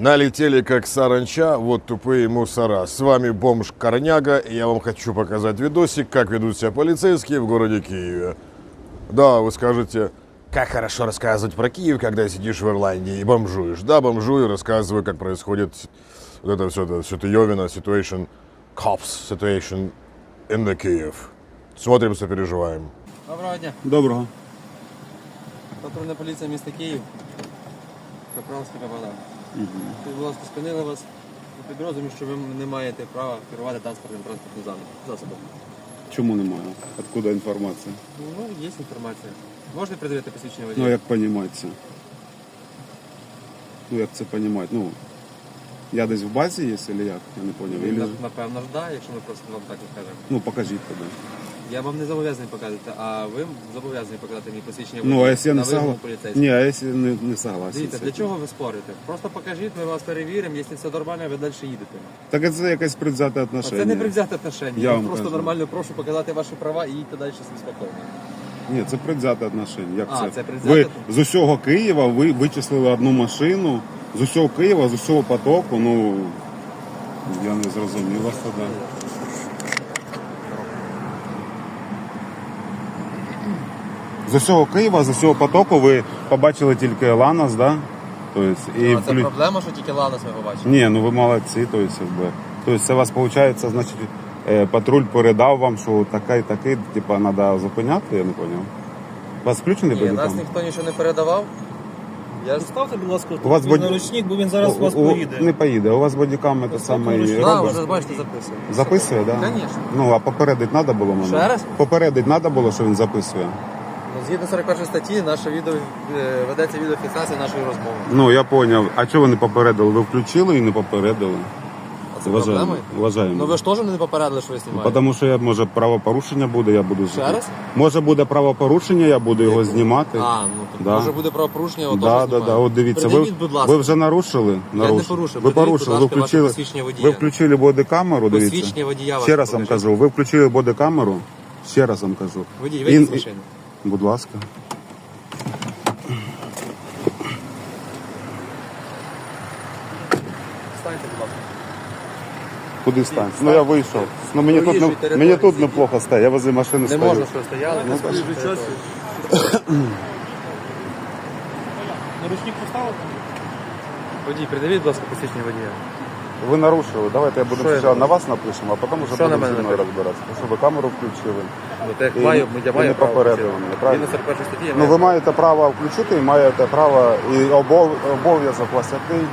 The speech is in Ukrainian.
Налетели как саранча, вот тупые мусора. С вами бомж Корняга, и я вам хочу показать видосик, как ведут себя полицейские в городе Киеве. Да, вы скажете, как хорошо рассказывать про Киев, когда сидишь в Ирландии и бомжуешь. Да, бомжую, рассказываю, как происходит вот это все, это, все это Йовина, situation, cops, situation in the Kiev. Смотрим, сопереживаем. Доброго дня. Доброго. Патрульна поліція міста Київ. Капралський Богдан. Скажіть, будь ласка, спинили вас у підрозділі, що ви не маєте права керувати транспортним транспортним зам- засобом. Чому немає? Откуда інформація? Ну, є інформація. Можете придивити посвідчення водія? Ну як понімати це? Ну як це понімати? Ну, я десь в базі є, чи як? Я не поняв. Ну, нап- Напевно ж да, якщо ми просто вам так не скажемо. Ну покажіть тоді. Я вам не зобов'язаний показати, а ви зобов'язані показати мені посвідчення Ну, а якщо я на не вимогу согласен? поліцейського. Ні, а якщо не, не согласен. Дивіться, для чого ви спорите? Просто покажіть, ми вас перевіримо, якщо все нормально, ви далі їдете. Так це якесь предвзяте А отношення. це не привзяти отношення. Я Я вам просто кажу. нормально прошу показати ваші права і їдьте далі спокійно. Ні, це предвзяте отношення. Як А, це? це предвзяте? Ви з усього Києва ви вичислили одну машину, з усього Києва, з усього потоку, ну я не зрозумів вас тоді. З усього Києва, з усього потоку ви побачили тільки Ланос, да? Тобто, і А це плю- проблема, що тільки Ланос ми побачили. Ні, ну ви молодці, тобто, якби. Тобто це у вас виходить, значить, е, патруль передав вам, що такий, такий, типа, треба зупиняти, я не зрозумів. У вас включений Ні, нас бодікам? ніхто нічого не передавав. Я ж Ставте, будь ласка, У вас боді- наручник, бо він зараз вас У- у- поїде. Не поїде. У вас бодікам це саме і да, робить? вже бачите, записує. Записує, так? Да? Конечно. Ну, а попередити треба було мене? Ще раз? Попередити треба було, що він записує. Ну, згідно 41 статті, наше відео е, ведеться відеофіксація нашої розмови. Ну, я зрозумів. А чого ви не попередили? Ви включили і не попередили? А це Вважаємо. проблема? Вважаємо. Ну ви ж теж не попередили, що ви знімаєте. Тому що я, може правопорушення буде, я буду Ще раз? Може буде правопорушення, я буду його знімати. А, ну то Да. може буде правопорушення, от Да, теж да, да. От дивіться, ви, Придивіть, будь ласка. ви вже нарушили? не Нарушили. порушив. Ви Придивіть, порушили, ви ласка, ваше включили, посвідчення водія. ви включили бодикамеру, Посвідчення дивіться. водія Ще раз вам покажіть. кажу, ви включили бодикамеру, ще раз вам кажу. Водій, вийдіть з машини. Будь ласка. Встаньте, будь ласка. Куди стань? Ну я вийшов. Ну мені тут, Проїжджій не, території мені тут сидіть. неплохо стає, я возле машини Не стою. можна, що стояли. Ну, на своїй Скільки території. часу? Наручник поставити? Водій, придивіть, будь ласка, посвідчення водія. Ви нарушили. Давайте я буду Що я спочатку на вас напишемо, а потім вже Що на будемо мене зі мною напишете? розбиратися. Тому що ви камеру включили. Ну, так І маю, ви я маю не право. попередили мене, правильно? Згідно 41 статті, я Ну маю ви право. маєте право включити і маєте право і обов- обов'язок вас який